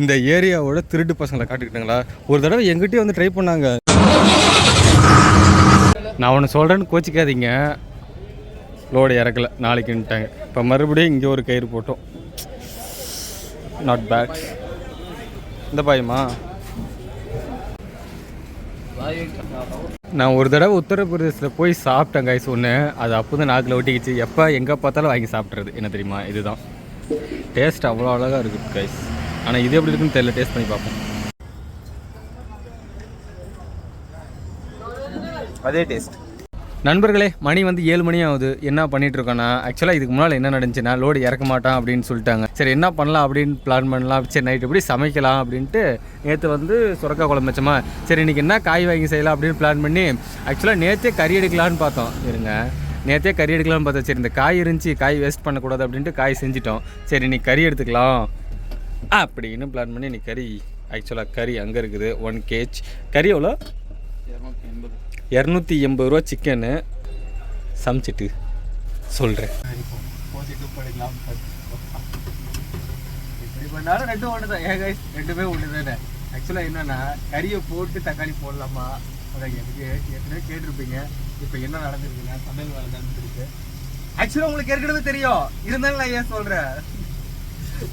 இந்த ஏரியாவோட திருட்டு பசங்களை காட்டுக்கிட்டாங்களா? ஒரு தடவை எங்கிட்டே வந்து ட்ரை பண்ணாங்க. நான் ஒன்று சொல்கிறேன்னு கோச்சிக்காதீங்க. லோடு இறக்கல நாளைக்குன்ட்டாங்க இப்போ மறுபடியும் இங்கே ஒரு கயிறு போட்டோம். நாட் பேட் இந்த பாயமா. நான் ஒரு தடவை உத்தரப்பிரதேசத்தில் போய் சாப்பிட்டேன் காய்ஸ் ஒன்று அது அப்போ தான் நாக்கில் ஒட்டிக்கிச்சு. எப்போ எங்கே பார்த்தாலும் வாங்கி சாப்பிட்றது. என்ன தெரியுமா? இதுதான். டேஸ்ட் அவ்வளோ அழகாக இருக்குது கைஸ் ஆனால் இது எப்படி இருக்குன்னு தெரியல. டேஸ்ட் பண்ணி பார்ப்போம். அதே டேஸ்ட் நண்பர்களே மணி வந்து ஏழு மணி ஆகுது. என்ன பண்ணிட்டு இருக்கோன்னா ஆக்சுவலாக இதுக்கு முன்னால் என்ன நடந்துச்சுன்னா லோடு இறக்க மாட்டான் அப்படின்னு சொல்லிட்டாங்க. சரி என்ன பண்ணலாம் அப்படின்னு பிளான் பண்ணலாம். சரி நைட் எப்படி சமைக்கலாம் அப்படின்ட்டு நேற்று வந்து சுரக்கா குழம்பு வச்சோமா? சரி இன்னைக்கு என்ன காய் வாங்கி செய்யலாம் அப்படின்னு பிளான் பண்ணி ஆக்சுவலாக நேற்றே கறி எடுக்கலான்னு பார்த்தோம். இருங்க. நேற்றே கறி எடுக்கலாம்னு பார்த்தோம். சரி இந்த காய் இருந்துச்சு காய் வேஸ்ட் பண்ணக்கூடாது அப்படின்ட்டு காய் செஞ்சிட்டோம். சரி இன்னைக்கு கறி எடுத்துக்கலாம். அப்படின்னு பிளான் பண்ணி இன்னைக்கு கறி ஆக்சுவலாக கறி அங்கே இருக்குது. ஒன் கேஜ் கறி எவ்வளோ? இரநூத்தி எண்பது ரூபா சிக்கனு சமைச்சிட்டு சொல்கிறேன் இப்படி பண்ணாலும் ரெண்டும் ஒன்று தான் ஏன் guys? ரெண்டுமே ஒன்று தானே ஆக்சுவலாக என்னென்னா கறியை போட்டு தக்காளி போடலாமா? அதான் எனக்கு ஏற்கனவே கேட்டிருப்பீங்க. இப்போ என்ன நடந்திருக்குன்னா சமையல் வேலை நடந்துருக்கு. ஆக்சுவலாக உங்களுக்கு ஏற்கனவே தெரியும். இருந்தாலும் நான் ஏன் சொல்கிறேன்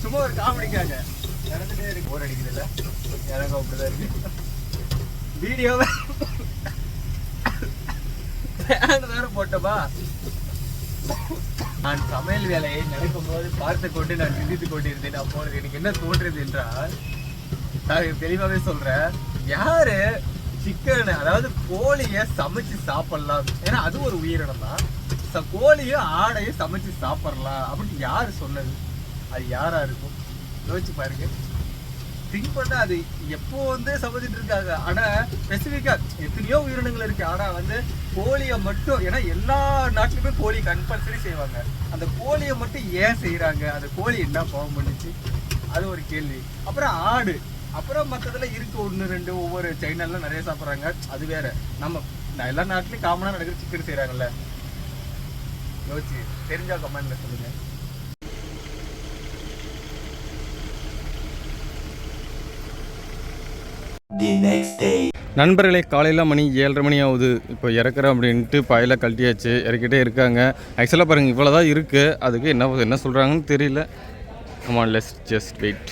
சும்மா ஒரு காமெடிக்காக நடந்துட்டே இருக்கு. போர் அடிக்குது இல்லை எனக்கு அப்படிதான் இருக்கு. வீடியோவை வேற போட்டோமா நான் சமையல் வேலையை நடக்கும்போது பார்த்து கொண்டு நான் சிந்தித்து கொண்டிருந்தேன். அப்பொழுது எனக்கு என்ன தோன்றது என்றால் நான் தெளிவாவே சொல்றேன். யாரு சிக்கன் அதாவது கோழிய சமைச்சு சாப்பிடலாம்? ஏன்னா அது ஒரு உயிரினம் தான் கோழியும் ஆடையும் சமைச்சு சாப்பிடலாம் அப்படின்னு யாரு சொன்னது? அது யாராக இருக்கும்? யோசிச்சு பாருங்க. திங்க் பண்ணா அது எப்போ வந்து சமைச்சிட்டு இருக்காங்க? ஆனா ஸ்பெசிஃபிக்காக எத்தனையோ உயிரினங்கள் இருக்கு. ஆனா வந்து கோழியை மட்டும் ஏன்னா எல்லா நாட்டிலுமே கோழி கம்பல்சரி செய்வாங்க. அந்த கோழியை மட்டும் ஏன் செய்கிறாங்க அந்த கோழி என்ன பாவம் பண்ணுச்சு? அது ஒரு கேள்வி. அப்புறம் ஆடு. அப்புறம் மற்றதில் இருக்கு ஒன்று ரெண்டு ஒவ்வொரு சைனாலாம் நிறைய சாப்பிட்றாங்க. அது வேற. நம்ம எல்லா நாட்டிலையும் காமனாக நடக்கிற சிக்கன் செய்றாங்கல்ல. யோசிச்சு தெரிஞ்சா கமெண்ட்ல சொல்லுங்க. நண்பர்களே காலையில் மணி ஏழரை மணி ஆகுது. இப்போ இறக்குறேன் அப்படின்ட்டு பாயில் கழட்டியாச்சு. இறக்கிட்டே இருக்காங்க. ஆக்சுவலாக பாருங்கள் இவ்வளோ தான் இருக்குது அதுக்கு என்ன என்ன சொல்கிறாங்கன்னு தெரியல. ஆமாம் லெஸ் ஜஸ்ட் வெயிட்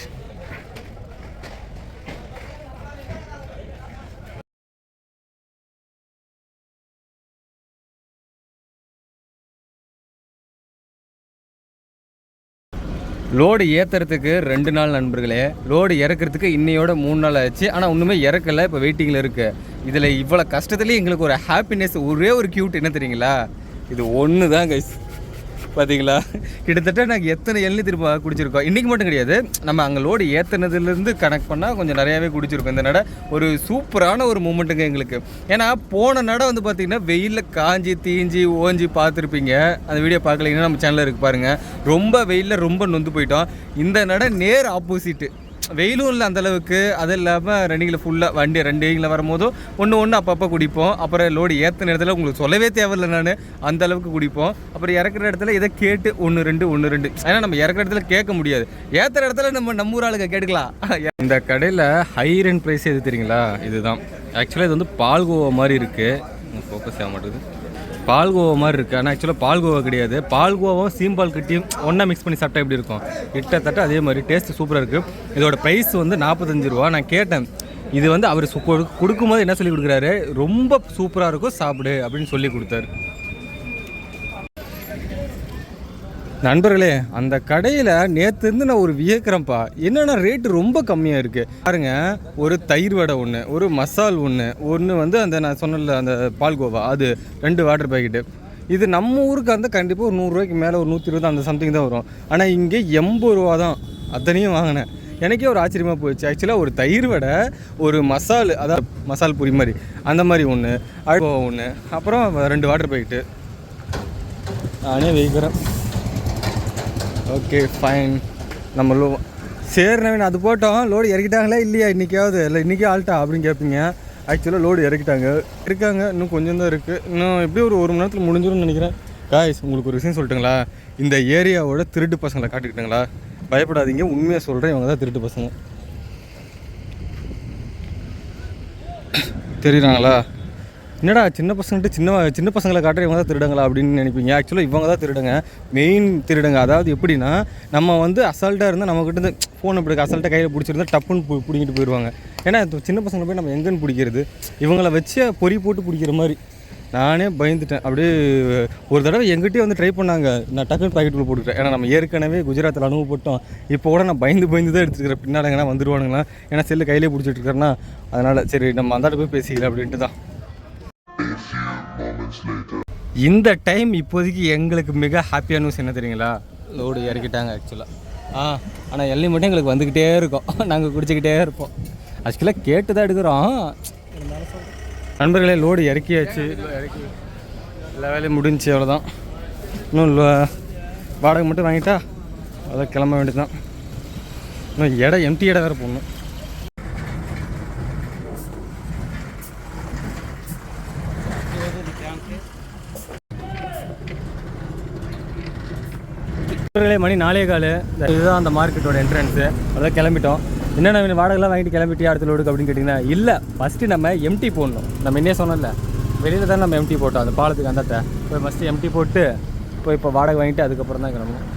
லோடு ஏற்றுறதுக்கு ரெண்டு நாள் நண்பர்களே. லோடு இறக்குறதுக்கு இன்னையோட மூணு நாள் ஆச்சு. ஆனால் ஒன்றுமே இறக்கலை. இப்போ வெயிட்டிங்கில் இருக்குது இதில் இவ்வளோ கஷ்டத்துலேயே எங்களுக்கு ஒரு ஹாப்பினஸ் ஒரே ஒரு க்யூட் என்ன தெரியுங்களா? இது ஒன்று தான் கைஸ் பார்த்தீங்களா கிட்டத்தட்ட நாங்கள் எத்தனை எண்ணெய் திரும்ப குடிச்சிருக்கோம்? இன்றைக்கி மட்டும் கிடையாது. நம்ம அங்கே லோடு ஏற்றுனதுலேருந்து கனெக்ட் பண்ணால் கொஞ்சம் நிறையாவே குடிச்சிருக்கோம். இந்த நட ஒரு சூப்பரான ஒரு மூமெண்ட்டுங்க எங்களுக்கு. ஏன்னா போன நடை வந்து பார்த்திங்கன்னா வெயிலில் காஞ்சி தீஞ்சி ஓஞ்சி பார்த்துருப்பீங்க அந்த வீடியோ பார்க்கலீங்கன்னா நம்ம சேனலில் இருக்கு பாருங்கள் ரொம்ப வெயிலில் ரொம்ப நொந்து போயிட்டோம். இந்த நடை நேர் ஆப்போசிட்டு வெயிலும் இல்லை அந்தளவுக்கு அது இல்லாமல் ரன்னிங்கில் ஃபுல்லாக வண்டி ரெண்டிங்கில் வரும்போதும் ஒன்று ஒன்று அப்பப்போ குடிப்போம். அப்புறம் லோடு ஏற்றின இடத்துல உங்களுக்கு சொல்லவே தேவையில்லை நான். அந்த அளவுக்கு குடிப்போம். அப்புறம் இறக்குற இடத்துல இதை கேட்டு ஒன்று ரெண்டு ஒன்று ரெண்டு. ஏன்னா நம்ம இறக்குற இடத்துல கேட்க முடியாது. ஏற்றுற இடத்துல நம்ம நம்ம ஊர் ஆளுங்க கேட்டுக்கலாம். இந்த கடையில் ஹை ரெண்ட் ப்ரைஸ் எது தெரியுங்களா? இதுதான். ஆக்சுவலாக இது வந்து பால்கோவா மாதிரி இருக்குது ஃபோக்கஸ் ஆக மாட்டேங்குது பால்கோவா மாதிரி இருக்குது ஆனால் ஆக்சுவலாக பால்கோவா கிடையாது. பால்கோவாவும் சீம்பால் கட்டியும் ஒன்றா மிக்ஸ் பண்ணி சாப்பிட்டா எப்படி இருக்கும்? கிட்டத்தட்ட அதே மாதிரி டேஸ்ட் சூப்பராக இருக்குது இதோட ப்ரைஸ் வந்து நாற்பத்தஞ்சு ரூபா. நான் கேட்டேன். இது வந்து அவர் கொடுக்கும்போது என்ன சொல்லி கொடுக்குறாரு? ரொம்ப சூப்பராக இருக்கும் சாப்பிடு அப்படின்னு சொல்லி கொடுத்தாரு. நண்பர்களே அந்த கடையில் நேற்று இருந்து நான் ஒரு வியக்கிறேன்ப்பா என்னென்னா ரேட்டு ரொம்ப கம்மியாக இருக்குது பாருங்க ஒரு தயிர் வடை ஒன்று ஒரு மசால் ஒன்று ஒன்று வந்து அந்த நான் சொன்னல அந்த பால்கோவா அது ரெண்டு வாட்டர் பாக்கெட்டு இது நம்ம ஊருக்கு அந்த கண்டிப்பாக ஒரு நூறுரூவாய்க்கு மேலே ஒரு நூற்றி இருபது அந்த சம்திங் தான் வரும். ஆனால் இங்கே எண்பது ரூபா தான். அத்தனையும் வாங்கினேன். எனக்கே ஒரு ஆச்சரியமாக போயிடுச்சு ஆக்சுவலாக ஒரு தயிர் வடை ஒரு மசால் அதாவது மசால் பூரி மாதிரி அந்த மாதிரி ஒன்று அழுவா ஒன்று அப்புறம் ரெண்டு வாட்டர் பாக்கெட்டு நானே வைக்கிறேன் ஓகே ஃபைன் நம்ம லோ சேர்னவன் அது போட்டோம். லோடு இறக்கிட்டாங்களா இல்லையா? இன்றைக்காவது இல்லை இன்றைக்கே ஆல்ட்டா அப்படின்னு கேட்பீங்க. ஆக்சுவலாக லோடு இறக்கிட்டாங்க. இருக்காங்க. இன்னும் கொஞ்சம் தான் இருக்குது இன்னும் எப்படி ஒரு ஒரு மணி நேரத்தில் முடிஞ்சிடும்னு நினைக்கிறேன். காய்ஸ் உங்களுக்கு ஒரு விஷயம் சொல்லிட்டுங்களா? இந்த ஏரியாவோட திருட்டு பசங்களை காட்டிக்கிட்டுங்களா? பயப்படாதீங்க. உண்மையாக சொல்கிறேன் இவங்க தான் திருட்டு பசங்க. தெரியுறாங்களா? என்னடா சின்ன பசங்கள்ட்ட சின்ன சின்ன பசங்களை காட்டுற இவங்க தான் திருடுங்களா அப்படின்னு நினைப்பீங்க? ஆக்சுவலாக இவங்க தான் திருடுங்க. மெயின் திருடுங்க. அதாவது எப்படின்னா நம்ம வந்து அசால்ட்டாக இருந்தால் நம்மக்கிட்ட இருந்து ஃபோன் இப்படி அசால்ட்டாக கையில் பிடிச்சிருந்தா டப்புன்னு பு- பிடிங்கிட்டு போயிடுவாங்க ஏன்னா சின்ன பசங்களை போய் நம்ம எங்கேன்னு பிடிக்கிறது? இவங்கள வச்சு பொறி போட்டு பிடிக்கிற மாதிரி. நானே பயந்துட்டேன். அப்படியே ஒரு தடவை எங்கிட்டே வந்து ட்ரை பண்ணாங்க. நான் டக்குன்னு பாக்கெட்டுக்குள்ள போட்டுக்கிறேன் ஏன்னா நம்ம ஏற்கனவே குஜராத்தில் அனுபவப்பட்டோம். இப்போ கூட நான் பயந்து பயந்து தான் எடுத்துக்கிறேன் பின்னாடிங்கன்னா வந்துடுவானுங்களா ஏன்னா செல்லு கையிலே பிடிச்சிட்டு இருக்கேன்னா அதனால் சரி நம்ம அந்தாட்ட போய் பேசிக்கலாம் அப்படின்ட்டு தான். இந்த டைம் இப்போதைக்கு எங்களுக்கு மிக ஹாப்பியான நியூஸ் என்ன தெரியுங்களா? லோடு இறக்கிட்டாங்க ஆக்சுவலாக ஆ. ஆனால் எல்லை மட்டும் எங்களுக்கு வந்துக்கிட்டே இருக்கும். நாங்கள் குடிச்சிக்கிட்டே இருப்போம். ஆக்சுவலாக கேட்டு தான் எடுக்கிறோம். நண்பர்களே லோடு இறக்கியாச்சு. இறக்கி எல்லா வேலையும் முடிஞ்சுச்சு அவ்வளோதான் இன்னும் வாடகை மட்டும் வாங்கிட்டா அதான் கிளம்ப வேண்டியது தான் இன்னும் இடம் எம்டி இடம் வேறு போடணும். நண்பர்களே மணி நாலே கால். இதுதான் அந்த மார்க்கெட்டோட என்ட்ரன்ஸு அதான் கிளம்பிட்டோம். என்னென்ன வாடகைலாம் வாங்கிட்டு கிளம்பிட்டியா அடுத்த லோடுக்கு அப்படின்னு கேட்டிங்கன்னா இல்லை. ஃபஸ்ட்டு நம்ம எம்டி போடணும். நம்ம என்ன சொன்னோம்ல. வெளியில் தான் நம்ம எம்டி போட்டோம். அந்த பாலத்துக்கு அந்தாட்ட. போய் ஃபஸ்ட்டு எம்டி போட்டு போய் இப்போ வாடகை வாங்கிட்டு அதுக்கப்புறம் தான் கிளம்பணும்.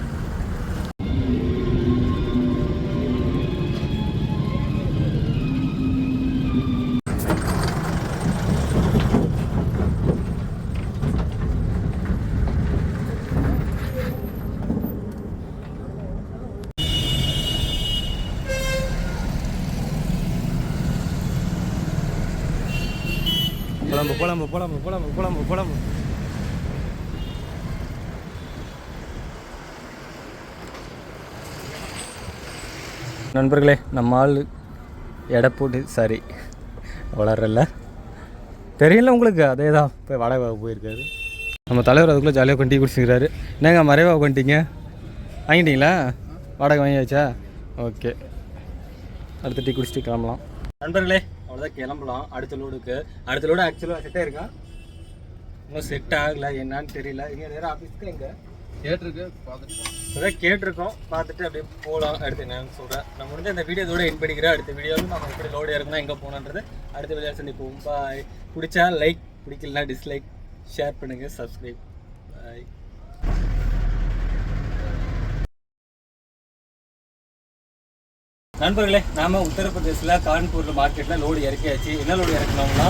புலம்பு புலம்பு புலம்பு புலம்பு புலம்பு புலம்பு. நண்பர்களே நம்ம ஆள் எடை போட்டு சரி வளரல. தெரியல உங்களுக்கு அதே தான் போய் வாடகை போயிருக்காரு. நம்ம தலைவர் அதுக்குள்ளே ஜாலியாக கொண்டு டீ குடிச்சிக்கிறாரு. என்னங்க மறைவாக பண்ணிட்டீங்க வாங்கிட்டீங்களா? வாடகை வாங்கியாச்சா? ஓகே. அடுத்த டீ குடிச்சிட்டு கிளம்பலாம். நண்பர்களே அவ்வளோதான் கிளம்பலாம். அடுத்த லோடுக்கு அடுத்த லோடு ஆக்சுவலாக செட் ஆயிருக்கா? இன்னும் செட் ஆகல. என்னன்னு தெரியல. இங்கே நேரம் ஆஃபீஸ்க்கு எங்கே? கேட்டிருக்கு பார்த்துட்டு அதான் கேட்டிருக்கோம். பார்த்துட்டு அப்படியே போகலாம் அடுத்து என்னன்னு சொல்கிறேன் நான் முடிஞ்ச இந்த வீடியோ இதோட என் பண்ணிக்கிறேன். அடுத்த வீடியோவில் நம்ம எப்படி லோடு இறக்குனா எங்கே போகணுன்றது அடுத்த வீடியோ சந்திப்போம். பாய் பிடிச்சா லைக் பிடிக்கலனா டிஸ்லைக் ஷேர் பண்ணுங்கள் சப்ஸ்கிரைப் பாய் நண்பர்களே நாம உத்தரப்பிரதேசில் கான்பூர் மார்க்கெட்டில் லோடு இறக்கியாச்சு. என்ன லோடு இறக்கணும்னா